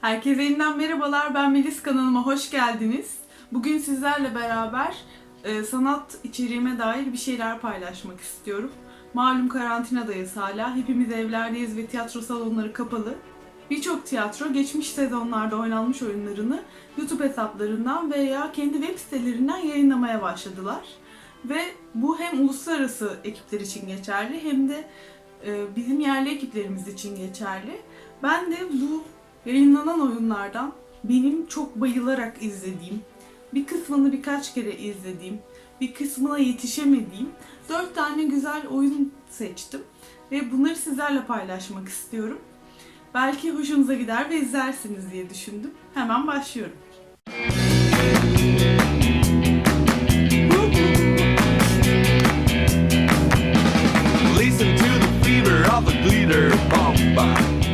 Herkese yeniden merhabalar. Ben Melis kanalıma hoş geldiniz. Bugün sizlerle beraber e, sanat içeriğime dair bir şeyler paylaşmak istiyorum. Malum karantinadayız hala. Hepimiz evlerdeyiz ve tiyatro salonları kapalı. Birçok tiyatro geçmiş sezonlarda oynanmış oyunlarını YouTube hesaplarından veya kendi web sitelerinden yayınlamaya başladılar. Ve bu hem uluslararası ekipler için geçerli hem de e, bizim yerli ekiplerimiz için geçerli. Ben de bu yayınlanan oyunlardan benim çok bayılarak izlediğim, bir kısmını birkaç kere izlediğim, bir kısmına yetişemediğim dört tane güzel oyun seçtim. Ve bunları sizlerle paylaşmak istiyorum. Belki hoşunuza gider ve izlersiniz diye düşündüm. Hemen başlıyorum. Listen to the fever of the glitter bomba.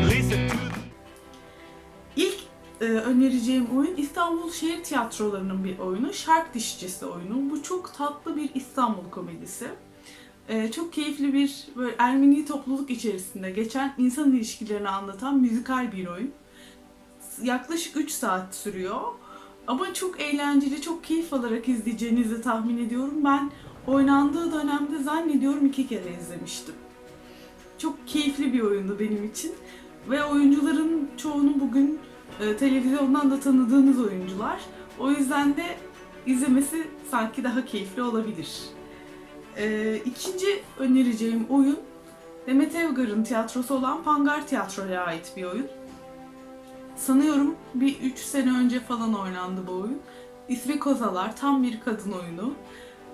Önereceğim oyun İstanbul Şehir Tiyatroları'nın bir oyunu. Şark Dişçisi oyunu. Bu çok tatlı bir İstanbul komedisi. E, çok keyifli bir böyle Ermeni topluluk içerisinde geçen insan ilişkilerini anlatan müzikal bir oyun. Yaklaşık 3 saat sürüyor. Ama çok eğlenceli, çok keyif alarak izleyeceğinizi tahmin ediyorum. Ben oynandığı dönemde zannediyorum iki kere izlemiştim. Çok keyifli bir oyundu benim için. Ve oyuncuların çoğunu bugün e, televizyondan da tanıdığınız oyuncular. O yüzden de izlemesi sanki daha keyifli olabilir. E, ikinci önereceğim oyun Demet Evgar'ın tiyatrosu olan Pangar Tiyatro'ya ait bir oyun. Sanıyorum bir 3 sene önce falan oynandı bu oyun. İsmi Kozalar, tam bir kadın oyunu.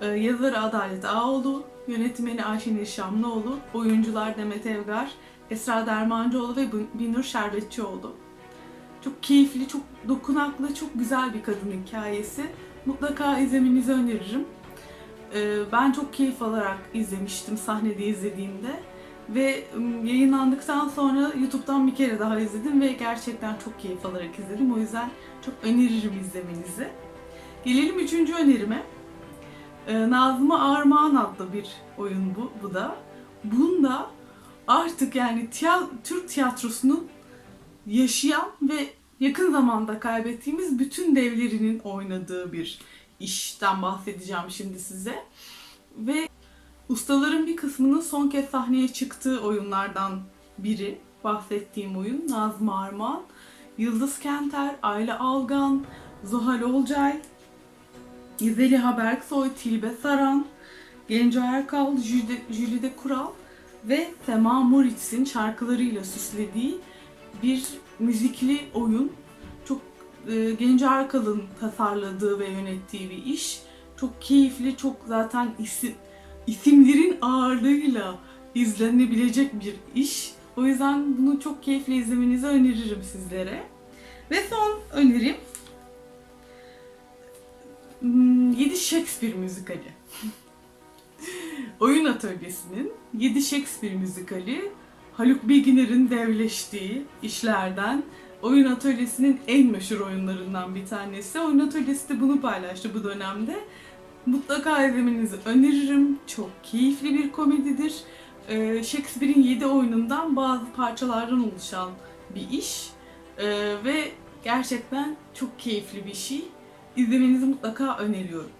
Ee, yazarı Adalet Ağoğlu, yönetmeni Ayşenil Şamlıoğlu, oyuncular Demet Evgar, Esra Dermancıoğlu ve Binur Şerbetçioğlu. Çok keyifli, çok dokunaklı, çok güzel bir kadın hikayesi. Mutlaka izlemenizi öneririm. Ee, ben çok keyif alarak izlemiştim sahnede izlediğimde. Ve yayınlandıktan sonra YouTube'dan bir kere daha izledim ve gerçekten çok keyif alarak izledim. O yüzden çok öneririm izlemenizi. Gelelim üçüncü önerime. Ee, Nazım'a Armağan adlı bir oyun bu, bu da. Bunda artık yani tiya- Türk tiyatrosunun yaşayan ve yakın zamanda kaybettiğimiz bütün devlerinin oynadığı bir işten bahsedeceğim şimdi size. Ve ustaların bir kısmının son kez sahneye çıktığı oyunlardan biri bahsettiğim oyun Nazım Armağan. Yıldız Kenter, Ayla Algan, Zuhal Olcay, İzeli Berksoy, Tilbe Saran, Genco Erkal, Jülide Kural ve Sema Moritz'in şarkılarıyla süslediği bir müzikli oyun. Çok e, Genco Erkal'ın tasarladığı ve yönettiği bir iş. Çok keyifli, çok zaten isim, isimlerin ağırlığıyla izlenebilecek bir iş. O yüzden bunu çok keyifle izlemenizi öneririm sizlere. Ve son önerim 7 Shakespeare müzikali. Oyun Atölyesi'nin 7 Shakespeare müzikali Haluk Bilginer'in devleştiği işlerden Oyun Atölyesi'nin en meşhur oyunlarından bir tanesi. Oyun Atölyesi de bunu paylaştı bu dönemde. Mutlaka izlemenizi öneririm. Çok keyifli bir komedidir. Ee, Shakespeare'in 7 oyunundan bazı parçalardan oluşan bir iş. Ee, ve gerçekten çok keyifli bir şey. İzlemenizi mutlaka öneriyorum.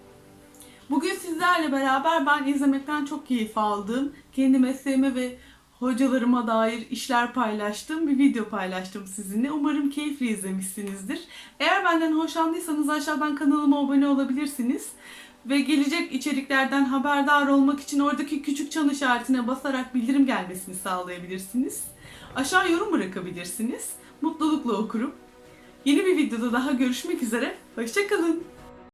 Bugün sizlerle beraber ben izlemekten çok keyif aldığım, kendi mesleğime ve hocalarıma dair işler paylaştığım bir video paylaştım sizinle. Umarım keyifli izlemişsinizdir. Eğer benden hoşlandıysanız aşağıdan kanalıma abone olabilirsiniz. Ve gelecek içeriklerden haberdar olmak için oradaki küçük çan işaretine basarak bildirim gelmesini sağlayabilirsiniz. Aşağı yorum bırakabilirsiniz. Mutlulukla okurum. Yeni bir videoda daha görüşmek üzere. Hoşçakalın.